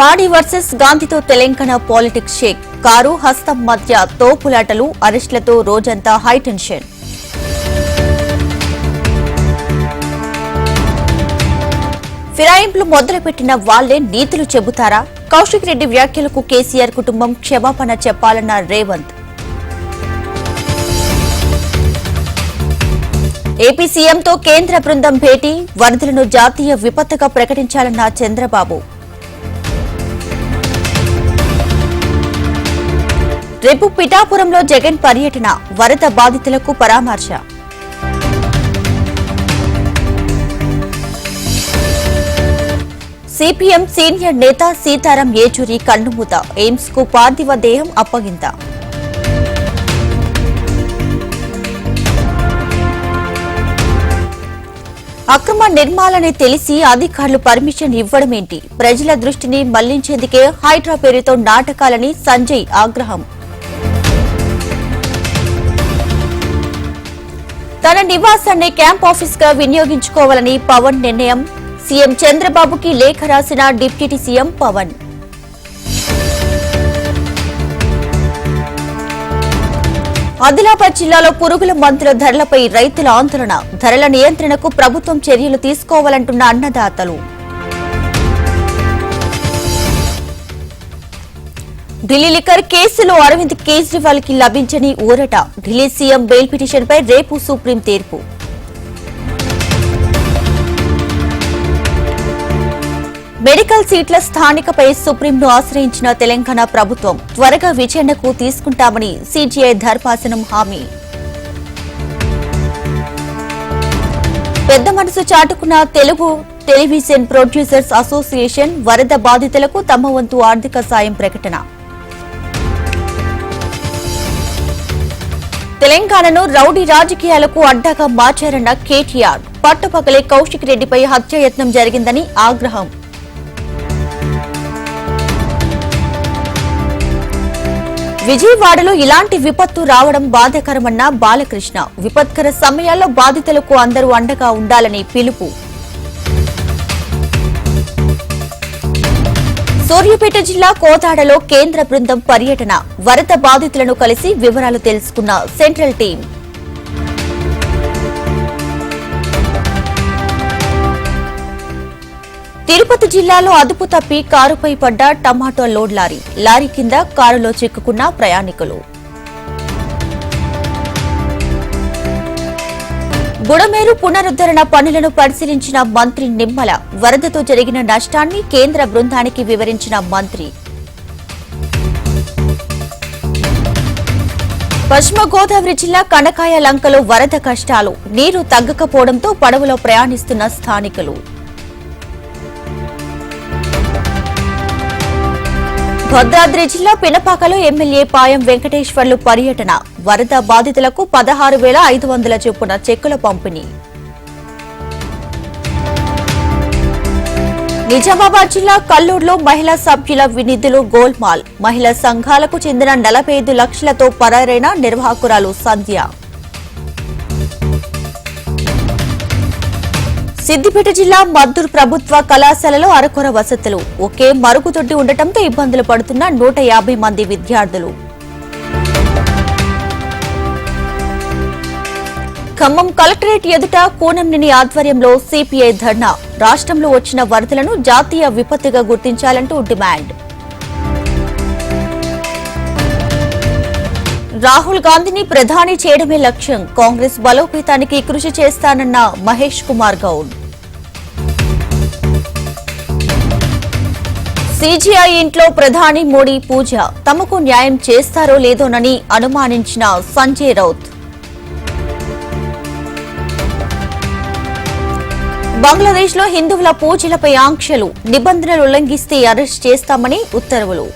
పాడి వర్సెస్ గాంధీతో Telangana politics Sheikh. Car హస్తం మధ్య తోపులాటలు అరెస్టులతో రోజంతా హైటెన్షన్ ఫిరాయింపులు మొదలుపెట్టిన వాళ్ళే నీతులు చెబుతారా? కౌశిక్ రెడ్డి వ్యాఖ్యలకు కేసీఆర్ కుటుంబం క్షమాపణ చెప్పాలన్న రేవంత్. ఏపీ సీఎంతో కేంద్ర బృందం భేటీ వరదలను జాతీయ విపత్తుగా ప్రకటించాలన్న చంద్రబాబు. రేపు పిఠాపురంలో జగన్ పర్యటన వరద బాధితులకు పరామర్శ. సిపిఎం సీనియర్ నేత సీతారాం ఏచూరి కన్నుమూత ఎయిమ్స్కు పార్థివ దేహం అప్పగింత. అక్రమ నిర్మాలని తెలిసి అధికారులు పర్మిషన్ ఇవ్వడమేంటి? ప్రజల దృష్టిని మళ్ళించేందుకే హైడ్రా పేరుతో నాటకాలని సంజయ్ ఆగ్రహం. తన నివాసాన్ని క్యాంప్ ఆఫీస్గా వినియోగించుకోవాలని పవన్ నిర్ణయం. సీఎం చంద్రబాబుకి లేఖ రాసిన డిప్యూటీ సీఎం పవన్. ఆదిలాబాద్ జిల్లాలో పురుగుల మందుల ధరలపై రైతుల ఆందోళన. ధరల నియంత్రణకు ప్రభుత్వం చర్యలు తీసుకోవాలంటున్న అన్నదాతలు. ఢిల్లీ లిక్కర్ కేసులో అరవింద్ కేజ్రీవాల్కి లభించని ఊరట. ఢిల్లీ సీఎం బెయిల్ పిటిషన్పై రేపు సుప్రీం తీర్పు. మెడికల్ సీట్ల స్థానికపై సుప్రీంను ఆశ్రయించిన తెలంగాణ ప్రభుత్వం త్వరగా విచారణకు తీసుకుంటామని సీజీఐ ధర్మాసనం హామీ. పెద్ద మనసు చాటుకున్న తెలుగు టెలివిజన్ ప్రొడ్యూసర్స్ అసోసియేషన్ వరద బాధితులకు తమ వంతు ఆర్థిక సాయం ప్రకటన. తెలంగాణను రౌడీ రాజకీయాలకు అడ్డాగా మార్చారన్న కేటీఆర్. పట్టుపక్కలే కౌశిక్ రెడ్డిపై హత్యాయత్నం జరిగిందని ఆగ్రహం. విజయవాడలో ఇలాంటి విపత్తు రావడం బాధాకరమన్న బాలకృష్ణ. విపత్కర సమయాల్లో బాధితులకు అందరూ అండగా ఉండాలని పిలుపు. సూర్యాపేట జిల్లా కోదాడలో కేంద్ర బృందం పర్యటన వరద బాధితులను కలిసి వివరాలు తెలుసుకున్న సెంట్రల్ టీం. తిరుపతి జిల్లాలో అదుపు తప్పి కారుపై పడ్డ టమాటో లోడ్ లారీ లారీ కింద కారులో చిక్కుకున్న ప్రయాణికులు. బుడమేరు పునరుద్ధరణ పనులను పరిశీలించిన మంత్రి నిమ్మల. వరదతో జరిగిన నష్టాన్ని కేంద్ర బృందానికి వివరించిన మంత్రి. పశ్చిమ గోదావరి జిల్లా కనకాయ లంకలో వరద కష్టాలు. నీరు తగ్గకపోవడంతో పడవలో ప్రయాణిస్తున్న స్థానికులు. భద్రాద్రి జిల్లా పినపాకలో ఎమ్మెల్యే పాయం వెంకటేశ్వర్లు పర్యటన. వరద బాధితులకు పదహారు వేల ఐదు వందల చొప్పున చెక్కుల పంపిణీ. నిజామాబాద్ జిల్లా కల్లూరులో మహిళా సభ్యుల నిధులు గోల్మాల్. మహిళా సంఘాలకు చెందిన నలభై ఐదు లక్షలతో పరారైన నిర్వాహకురాలు సంధ్య. సిద్దిపేట జిల్లా మద్దూరు ప్రభుత్వ కళాశాలలో అరకొర వసతులు. ఒకే మరుగుదొడ్డి ఉండటంతో ఇబ్బందులు పడుతున్న నూట యాభై మంది విద్యార్థులు. ఖమ్మం కలెక్టరేట్ ఎదుట కూనంనేని ఆధ్వర్యంలో సిపిఐ ధర్నా. రాష్ట్రంలో వచ్చిన వరదలను జాతీయ విపత్తుగా గుర్తించాలంటూ డిమాండ్. రాహుల్ గాంధీని ప్రధాని చేయడమే లక్ష్యం. కాంగ్రెస్ బలోపేతానికి కృషి చేస్తానన్న మహేష్ కుమార్ గౌడ్. సీజీఐ ఇంట్లో ప్రధాని మోడీ పూజ. తమకు న్యాయం చేస్తారో లేదోనని అనుమానించిన సంజయ్ రౌత్. బంగ్లాదేశ్లో హిందువుల పూజలపై ఆంక్షలు. నిబంధనలు ఉల్లంఘిస్తే అరెస్ట్ చేస్తామని ఉత్తర్వులు.